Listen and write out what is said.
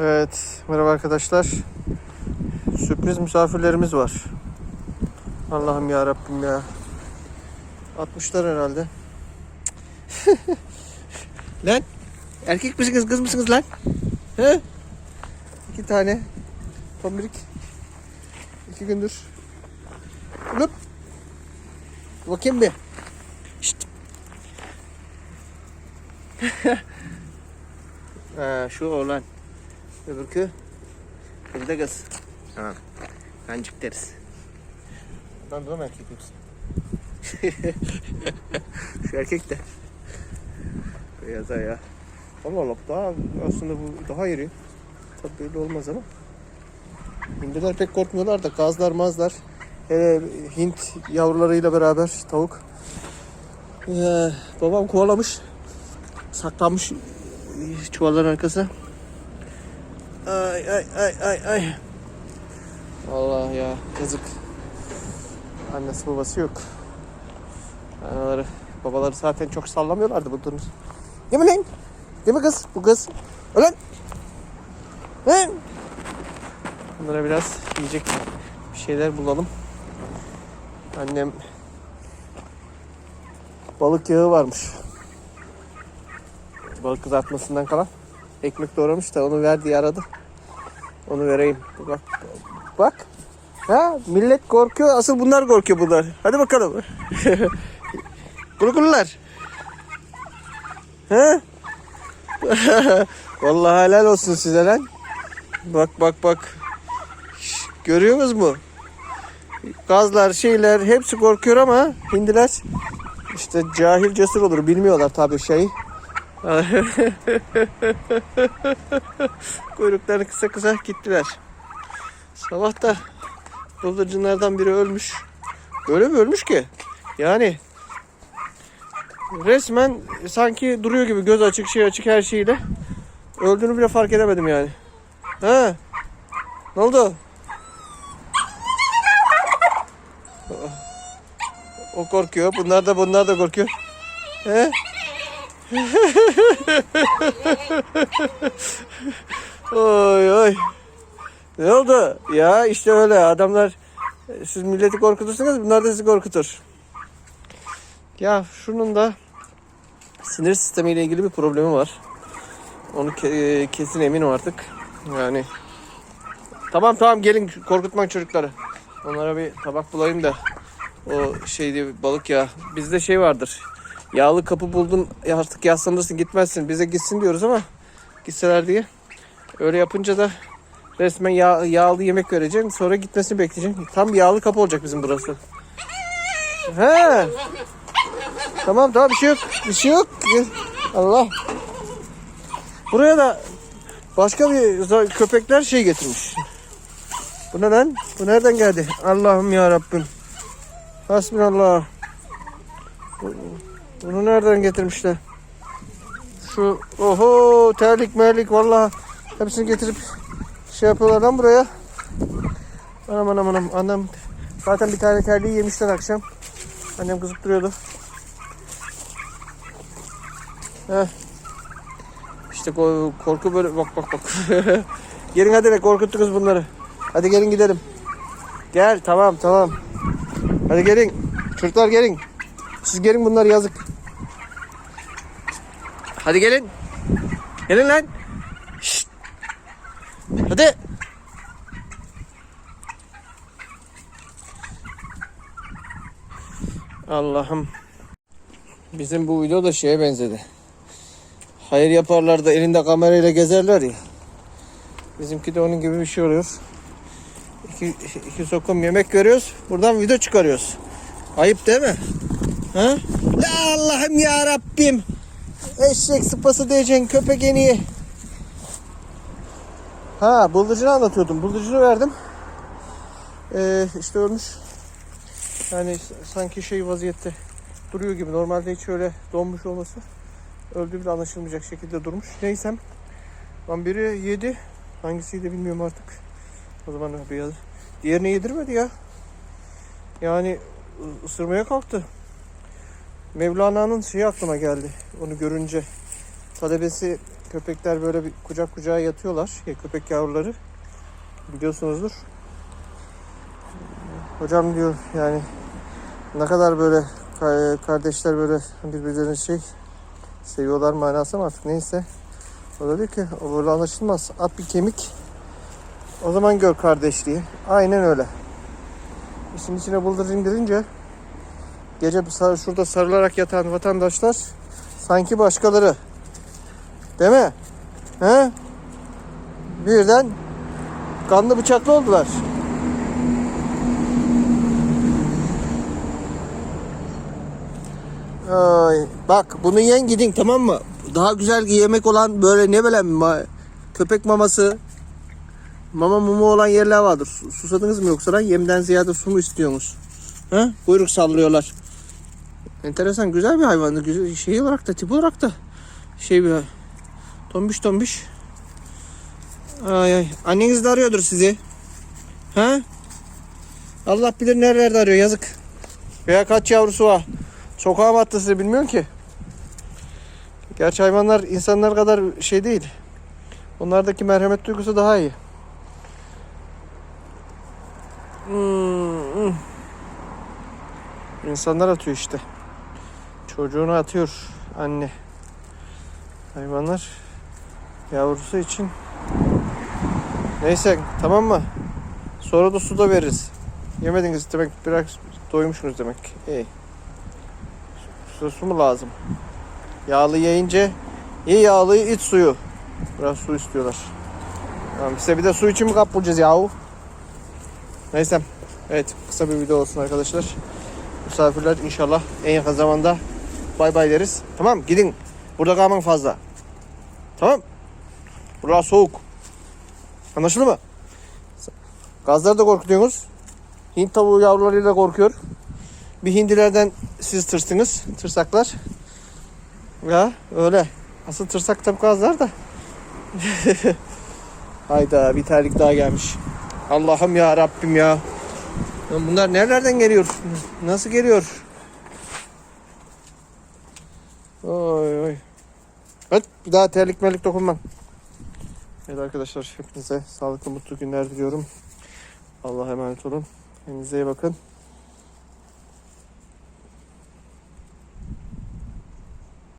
Evet, merhaba arkadaşlar. Sürpriz misafirlerimiz var. Allah'ım ya Rabbim ya. Atmışlar herhalde. lan, erkek misiniz, kız mısınız lan? He? İki tane tombirik. İki gündür. Lup. Bakayım bir. Şşt. ha, şu oğlan. Öbürkü bir de kız. Tamam. Kancık deriz. Lan dur erkek yoksa. Şu erkek de. Beyaz ya. Allah Allah daha aslında bu daha iri. Tabii böyle olmaz ama. Hindiler pek korkmuyorlar da gazlar mazlar. Hele Hint yavrularıyla beraber tavuk. Ee, babam kovalamış. Saklanmış çuvalların arkasına. Ay ay ay ay ay. Allah ya yazık. Annesi babası yok. Anaları, babaları zaten çok sallamıyorlardı bu durum. Değil mi lan? Değil mi kız? Bu kız. Ulan. Lan. Bunlara biraz yiyecek bir şeyler bulalım. Annem balık yağı varmış. Balık kızartmasından kalan. Ekmek doğramış da onu ver diye aradı. Onu vereyim. Bak. Bak. Ha, millet korkuyor. Asıl bunlar korkuyor bunlar. Hadi bakalım. Kurgular. Ha? Vallahi helal olsun size lan. Bak bak bak. Şş, Görüyor musunuz mu? Gazlar şeyler hepsi korkuyor ama hindiler işte cahil cesur olur bilmiyorlar tabii şeyi. Kuyruklarını kısa kısa gittiler. Sabah da bıldırcınlardan biri ölmüş. Öyle mi ölmüş ki? Yani resmen sanki duruyor gibi göz açık şey açık her şeyle. Öldüğünü bile fark edemedim yani. Ha? Ne oldu? O korkuyor. Bunlar da bunlar da korkuyor. He? Oy oy. Ne oldu? Ya işte öyle adamlar siz milleti korkutursunuz bunlar da sizi korkutur. Ya şunun da sinir sistemiyle ilgili bir problemi var. Onu ke- kesin eminim artık. Yani tamam tamam gelin korkutmak çocukları. Onlara bir tabak bulayım da o şeydi balık ya. Bizde şey vardır. Yağlı kapı buldun ya artık yaslanırsın gitmezsin. Bize gitsin diyoruz ama gitseler diye. Öyle yapınca da resmen yağ, yağlı yemek vereceksin. Sonra gitmesini bekleyeceksin. Tam yağlı kapı olacak bizim burası. He. Tamam tamam bir şey yok. Bir şey yok. Allah. Buraya da başka bir köpekler şey getirmiş. Bu ne lan? Bu nereden geldi? Allah'ım ya Rabbim. Hasbinallah. Bu- Bunu nereden getirmişler? Şu oho terlik merlik vallahi hepsini getirip şey yapıyorlar lan buraya. Anam anam anam annem zaten bir tane terliği yemişler akşam. Annem kızıp duruyordu. Heh. İşte ko- korku böyle bak bak bak. gelin hadi be korkuttunuz bunları. Hadi gelin gidelim. Gel tamam tamam. Hadi gelin. Çocuklar gelin. Siz gelin bunlar yazık. Hadi gelin. Gelin lan. Şşt. Hadi. Allah'ım. Bizim bu video da şeye benzedi. Hayır yaparlar da elinde kamerayla gezerler ya. Bizimki de onun gibi bir şey oluyor. İki, iki sokum yemek veriyoruz. Buradan video çıkarıyoruz. Ayıp değil mi? Ha? La Allah'ım ya Rabbim. Eşek sıpası diyeceksin köpek en iyi. Ha bıldırcını anlatıyordum. Bıldırcını verdim. Ee, işte ölmüş. Yani sanki şey vaziyette duruyor gibi. Normalde hiç öyle donmuş olması öldüğü bile anlaşılmayacak şekilde durmuş. Neysem lan biri yedi. Hangisiydi bilmiyorum artık. O zaman bir Diğerini yedirmedi ya. Yani ısırmaya kalktı. Mevlana'nın şeyi aklıma geldi onu görünce. Talebesi köpekler böyle bir kucak kucağa yatıyorlar. Ya köpek yavruları. Biliyorsunuzdur. Hocam diyor yani ne kadar böyle ka- kardeşler böyle birbirlerini şey seviyorlar manası ama artık neyse. O da diyor ki o böyle anlaşılmaz. At bir kemik. O zaman gör kardeşliği. Aynen öyle. İşin içine buldur indirince gece şurada sarılarak yatan vatandaşlar sanki başkaları. Değil mi? He? Birden kanlı bıçaklı oldular. Ay, bak bunu yiyen gidin tamam mı? Daha güzel yemek olan böyle ne bileyim ma- köpek maması mama mumu olan yerler vardır. Su- Susadınız mı yoksa lan yemden ziyade su mu istiyorsunuz? Ha? Kuyruk sallıyorlar. Enteresan güzel bir hayvandı. Güzel şey olarak da tip olarak da şey bir tombiş tombiş. Ay ay. Anneniz de arıyordur sizi. Ha? Allah bilir nerelerde arıyor yazık. Veya kaç yavrusu var. Sokağa mı attı sizi bilmiyorum ki. Gerçi hayvanlar insanlar kadar şey değil. Onlardaki merhamet duygusu daha iyi. Hmm. İnsanlar atıyor işte. Çocuğunu atıyor anne. Hayvanlar yavrusu için. Neyse tamam mı? Sonra da su da veririz. Yemediniz demek biraz doymuşsunuz demek. İyi. Su, su mu lazım? Yağlı yiyince iyi yağlı iç suyu. Biraz su istiyorlar. Tamam, size bir de su için mi kap bulacağız yahu? Neyse. Evet kısa bir video olsun arkadaşlar. Misafirler inşallah en yakın zamanda bay bay deriz. Tamam gidin. Burada kalmayın fazla. Tamam. Burası soğuk. Anlaşıldı mı? Gazları da korkutuyorsunuz. Hint tavuğu yavrularıyla korkuyor. Bir hindilerden siz tırsınız. Tırsaklar. Ya öyle. Asıl tırsak tabii gazlar da. Hayda bir terlik daha gelmiş. Allah'ım ya Rabbim ya. Bunlar nerelerden geliyor? Nasıl geliyor? Oy oy. Evet bir daha terlik merlik dokunmam. Evet arkadaşlar hepinize sağlıklı mutlu günler diliyorum. Allah'a emanet olun. Kendinize iyi bakın.